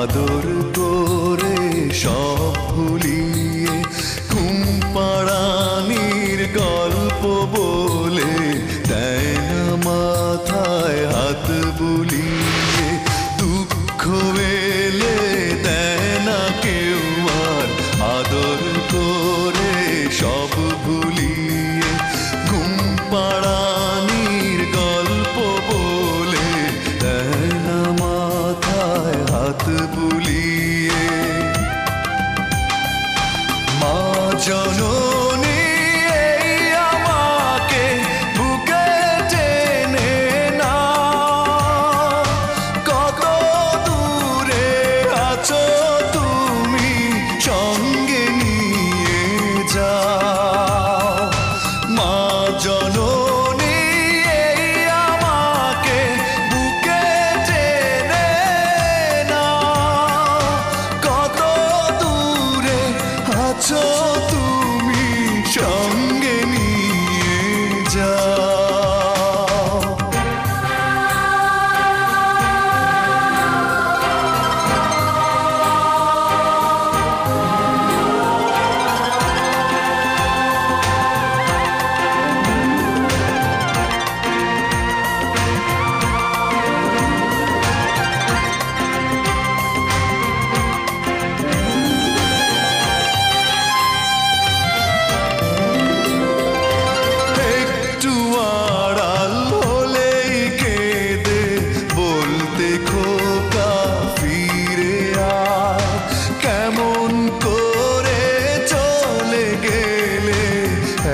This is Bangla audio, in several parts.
আদর করে সব ভুলিয়ে ঘুম গল্প বলে তাই না মাথায় হাত বুলি yo no.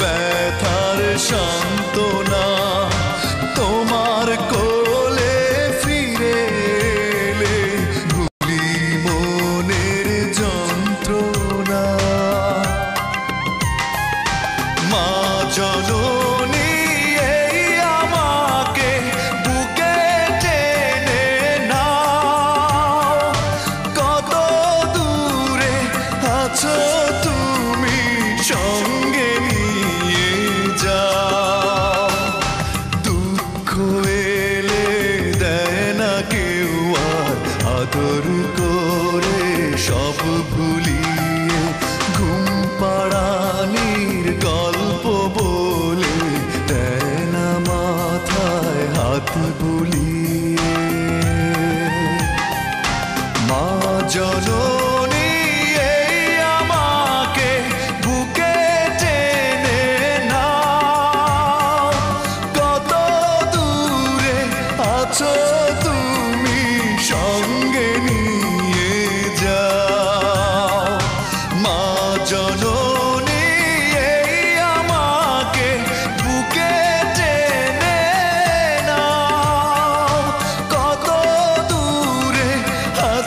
ব্যথার সান্ত্বনা তোমার কোলে ফিরে এলে ভুলি মনের যন্ত্রণা। মা জননী show আদর করে সব ভুলিয়ে ঘুম পাড়ানির গল্প বলে দেয় মাথায় হাত বুলিয়ে।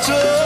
这